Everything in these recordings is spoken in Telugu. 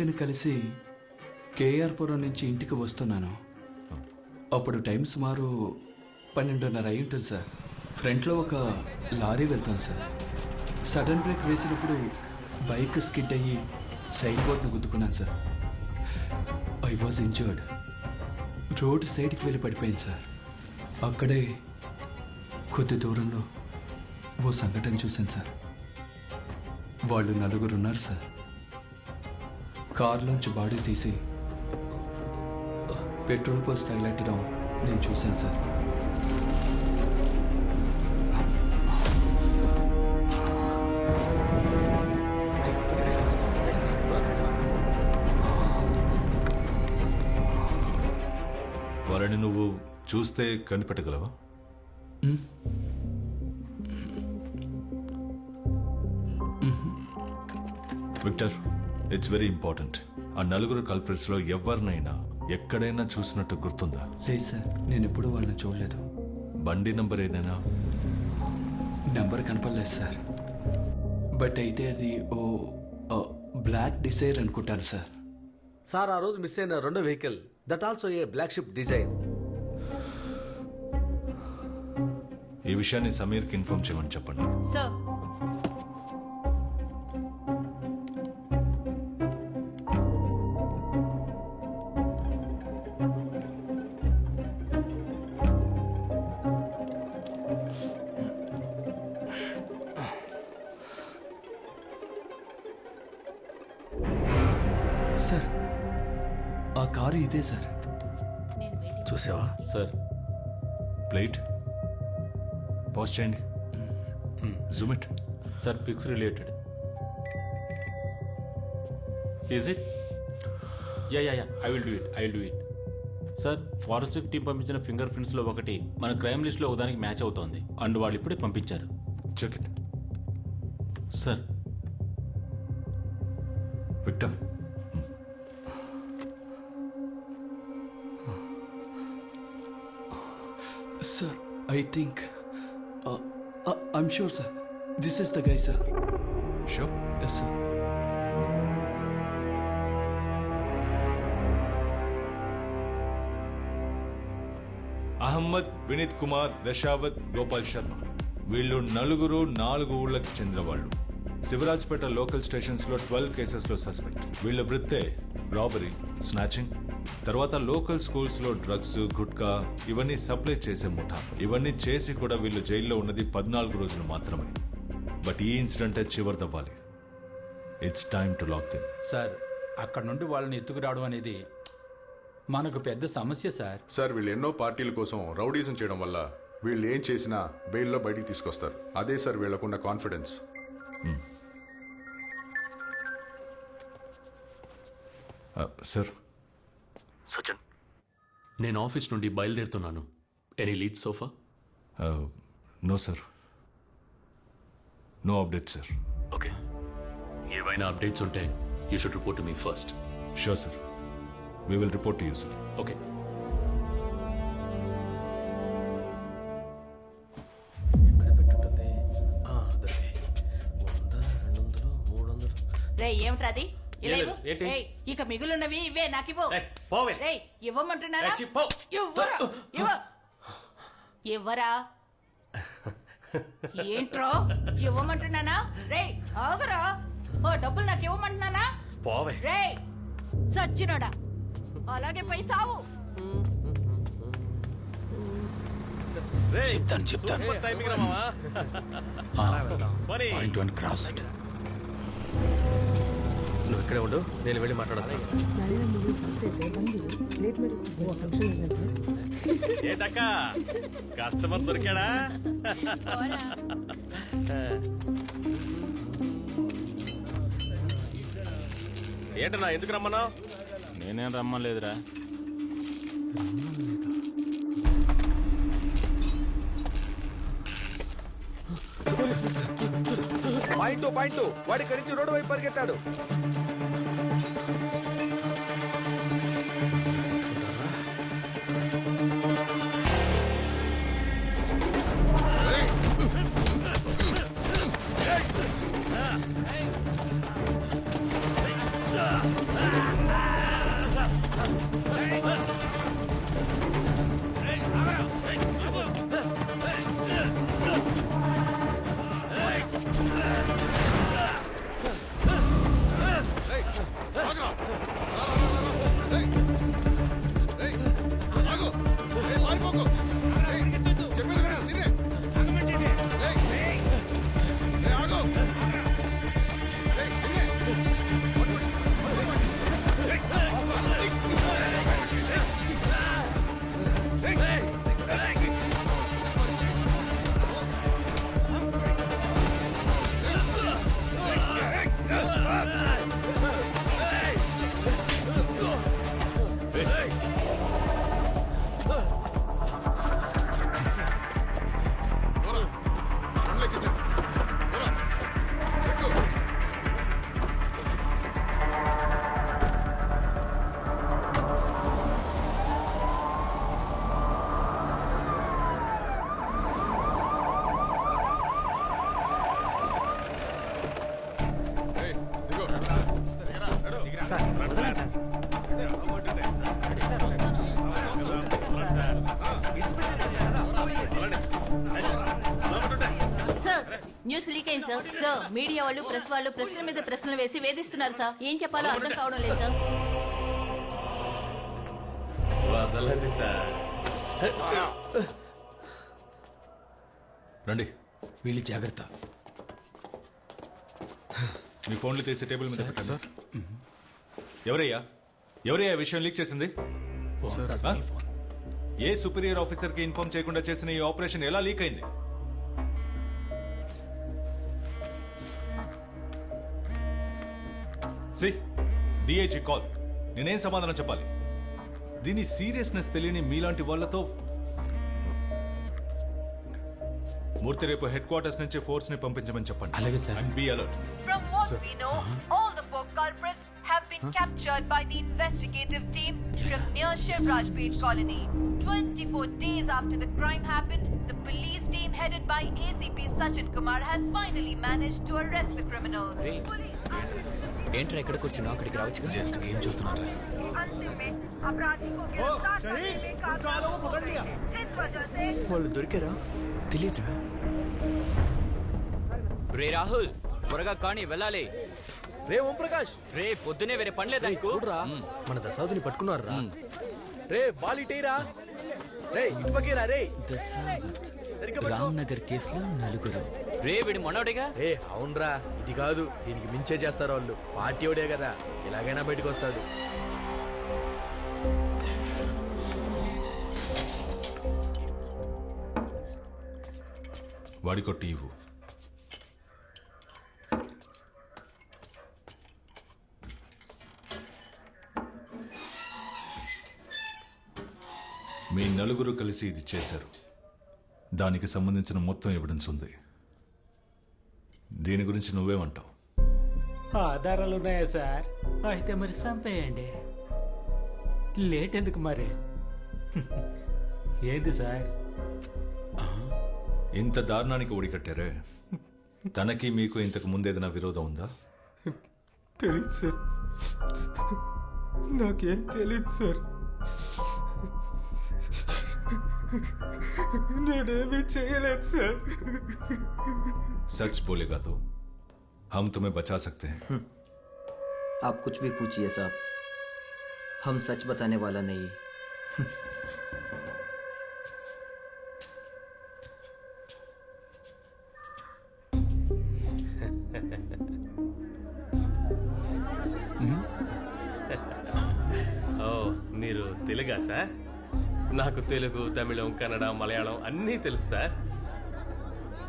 సార్ కలిసి కలిసి కేఆర్పురం నుంచి ఇంటికి వస్తున్నాను. అప్పుడు టైం సుమారు పన్నెండున్నర అయి ఉంటుంది సార్. ఫ్రంట్లో ఒక లారీ వెళ్తాను సార్. సడన్ బ్రేక్ వేసినప్పుడు బైక్ స్కిడ్ అయ్యి సైడ్ బోర్డ్ను గుద్దుకున్నాను sir. I was injured road సైడ్కి వెళ్ళి పడిపోయింది సార్. అక్కడే కొద్ది దూరంలో ఓ సంఘటన చూశాను సార్. వాళ్ళు నలుగురున్నారు సార్. కారులోంచి బాడీ తీసి పెట్రోల్ పోసి తగిలెట్టడం నేను చూశాను సార్. వారిని నువ్వు చూస్తే కనిపెట్టగలవా? విక్టర్ ఇట్స్ వెరీ ఇంపార్టెంట్ ఆ నలుగురు కల్ప్రిట్స్లో ఎవరినైనా ఎక్కడైనా చూసినట్టు గుర్తుందా? లేదు సార్ నేను ఎప్పుడూ వాళ్ళని చూడలేదు. బండి నంబర్ ఏదైనా? నెంబర్ కనపడలేదు సార్. బట్ అయితే అది ఓ ఓ బ్లాక్ డిసైర్ అనుకుంటాను సార్. సార్ ఆ రోజు మిస్ అయిన రెండో vehicle that also a black ship design. ఈ విషయాన్ని సమీర్కి ఇన్ఫార్మ్ చేయమని చెప్పండి. సార్ సార్ ఆ కారు ఇదే సార్. చూసావా? సార్. ప్లేట్. పాజ్ చేయండి. Zoom it sir pics related. Is it yeah yeah yeah I will do it I will do it sir forensic team పంపించిన ఫింగర్ ప్రింట్స్లో ఒకటి మన క్రైమ్ లిస్ట్లో ఒకదానికి మ్యాచ్ అవుతోంది. అండ్ వాళ్ళు ఇప్పుడే పంపించారు. Check it sir. Victor I think I'm sure sir this is the guy sir sure yes sir Ahmed Vineeth Kumar Dasavath Gopal Sharma వీళ్ళు నలుగురు నాలుగు ఊళ్ళకి చెందిన వాళ్ళు శివరాజ్పేట లోకల్ స్టేషన్స్లో ట్వెల్వ్ కేసెస్లో సస్పెక్ట్. వీళ్ళ వృత్తే రాబరీ స్నాచింగ్ తర్వాత లోకల్ స్కూల్స్లో డ్రగ్స్ గుట్కా ఇవన్నీ సప్లై చేసే ముఠా ఇవన్నీ చేసి కూడా వీళ్ళు జైల్లో ఉన్నది పద్నాలుగు రోజులు మాత్రమే. బట్ ఈ ఇన్సిడెంటే చివరిదవ్వాలి. It's time to lock them sir అక్కడ నుండి వాళ్ళని ఎత్తుకురావడం అనేది మనకు పెద్ద సమస్య సార్. సార్ వీళ్ళు ఎన్నో పార్టీల కోసం రౌడీజం చేయడం వల్ల వీళ్ళు ఏం చేసినా బెయిల్లో బయటికి తీసుకొస్తారు. అదే సార్ వీళ్ళకున్న కాన్ఫిడెన్స్ సార్ సచిన్ నేను ఆఫీస్ నుండి బయలుదేరుతున్నాను. Any lead so far no sir no update sir okay ఏవైనా అప్డేట్స్ ఉంటే you should report me first sure sir we will report you sir okay రే ఏమిట్రాది ఇలా ఏం ఇవ్వు. లేదు, ఏంటి? ఏయ్, ఇక మిగులున్నవి ఇవే నాకు ఇవ్వు. ఏయ్, పోవే. రే ఇవ్వమంటున్నారా? పో. ఇవ్వరా? ఇవ్వ. ఇవ్వరా? ఏంట్రో? ఇవ్వమంటున్నానా? రే ఆగురా. ఓ డబ్బులు నాకు ఇవ్వమంటున్నానా? పోవే. రే సచ్చినోడా. అలాగే పోయి చావు. చెప్తాను చెప్తాను. టైమింగ్ రా మావా. పోనీ. పాయింట్ వన్ క్రాస్ నువ్వు ఇక్కడే ఉండు నేను వెళ్ళి మాట్లాడొస్తాను ఏంటక్క? కస్టమర్ దొరికాడా? ఏంటన్నా ఎందుకు రమ్మన్నావు? నేనేం రమ్మలేదురా. పాయింట్ పాయింట్ వాడి కడిచి రోడ్డు వైపు పరిగెత్తాడు. న్యూస్ లీక్ అయింది సార్. సార్ మీడియా వాళ్ళు ప్రెస్ వాళ్ళు ప్రశ్నల మీద ప్రశ్నలు వేసి వేధిస్తున్నారు సార్. ఏం చెప్పాలో అర్థం కావడం లేదు సార్. వదలండి సార్. రండి. వీళ్ళు జాగ్రత్త. మీ ఫోన్లు తీసి టేబుల్ మీద పెట్టండి. ఎవరయ్యా? ఎవరయ్యా విషయం లీక్ చేసింది? ఆ? ఏ సుపీరియర్ ఆఫీసర్కి ఇన్ఫార్మ్ చేయకుండా చేసిన ఈ ఆపరేషన్ ఎలా లీక్ అయింది? సి డిఐజీ కాల్ నేనేం సమాధానం చెప్పాలి దీని సీరియస్నెస్ తెలియని మీలాంటి వాళ్ళతో మూర్తి రేపు హెడ్ క్వార్టర్స్ నుంచి ఫోర్స్ని పంపించమని చెప్పండి అలాగే sir. And be alert From what we know, all the four culprits have been captured by the investigative team from near Shivraj Pet colony. 24 days after the crime happened, the police team headed by ACP Sachin Kumar has finally managed to arrest the criminals. ఏంట్రా ఎక్కడ కూర్చున్నావు? అక్కడికి రావచ్చు జస్ట్ గేమ్ చూస్తున్నారా వాళ్ళు దొరికారా? తెలియదురా రే రాహుల్ త్వరగా కానీ వెళ్ళాలి. రే ఓంప్రకాష్ రే పొద్దునే వేరే పని లేదా చూడరా మన దశావధిని పట్టుకున్నారా రే బాలిటీరా. రే ఇటుపకేరా రే. దశావధి రామ్నగర్ కేసులో నలుగురు. రే వీడి మనోడిగా? ఏ అవునరా. ఇది కాదు. దీనికి మించే చేస్తారు వాళ్ళు. పార్టీ ఓడే కదా. ఎలాగైనా బయటకు వస్తాడు. వాడికో టీవు మీ నలుగురు కలిసి ఇది చేశారు. దానికి సంబంధించిన మొత్తం ఎవిడెన్స్ ఉంది. దీని గురించి నువ్వేమంటావు? ఆధారాలు ఉన్నాయా సార్? అయితే మరి చంపేయండి లేట్ ఎందుకు మరి? ఏంది సార్? ఇంత దారుణానికి ఒడికట్టారే తనకి మీకు ఇంతకు ముందు ఏదైనా విరోధం ఉందా? తెలీదు సార్. నాకేం తెలీదు సార్. भी चाहिए सर सच बोलेगा तो हम तुम्हें बचा सकते हैं। हम्म। आप कुछ भी पूछिए साहब। हम सच बताने वाला नहीं। ओ, नीरू तिलगा सर నాకు తెలుగు తమిళం కన్నడ మలయాళం అన్నీ తెలుసు సార్.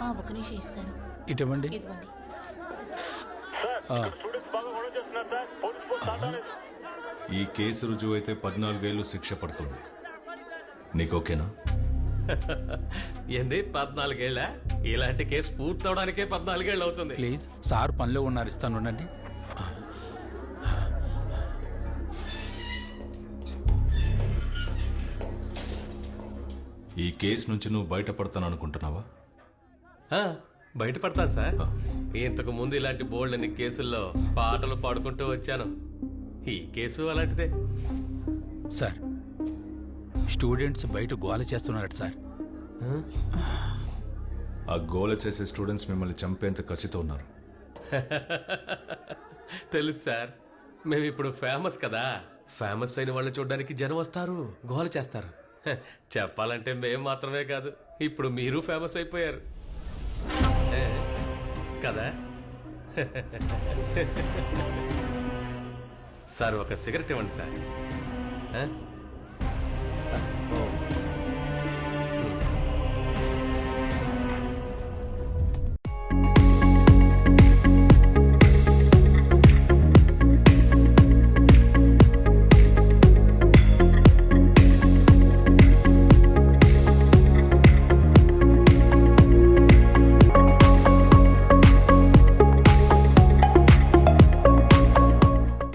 ఆ, ఒక నిమిషం ఇస్తాను. ఇటువంటి? ఇదిగోండి. ఈ కేసు రుజువు అయితే పద్నాలుగేళ్ళు శిక్ష పడుతుంది. నీకు ఓకేనా? ఏంది పద్నాలుగేళ్ళ? ఇలాంటి కేసు పూర్తవడానికే పద్నాలుగేళ్ళు అవుతుంది. ప్లీజ్ సార్ పనిలో ఉన్నారు ఇస్తాను ఉండండి. ఈ కేసు నుంచి నువ్వు బయటపడతాను అనుకుంటున్నావా? ఆ, బయటపడతాను సార్. ఇంతకు ముందు ఇలాంటి బోల్డ్ అన్ని కేసుల్లో పాటలు పాడుకుంటూ వచ్చాను. ఈ కేసు అలాంటిదే. సార్ స్టూడెంట్స్ బయట గోల చేస్తున్నారట సార్. ఆ? గోల చేసే స్టూడెంట్స్ మిమ్మల్ని చంపేంత కసితో ఉన్నారు. తెలుసు సార్ మేము ఇప్పుడు ఫేమస్ కదా. ఫేమస్ అయిన వాళ్ళని చూడడానికి జనం వస్తారు గోల చేస్తారు. చెప్పాలంటే మేం మాత్రమే కాదు ఇప్పుడు మీరు ఫేమస్ అయిపోయారు. కదా? సార్ ఒక సిగరెట్ ఇవ్వండి సార్.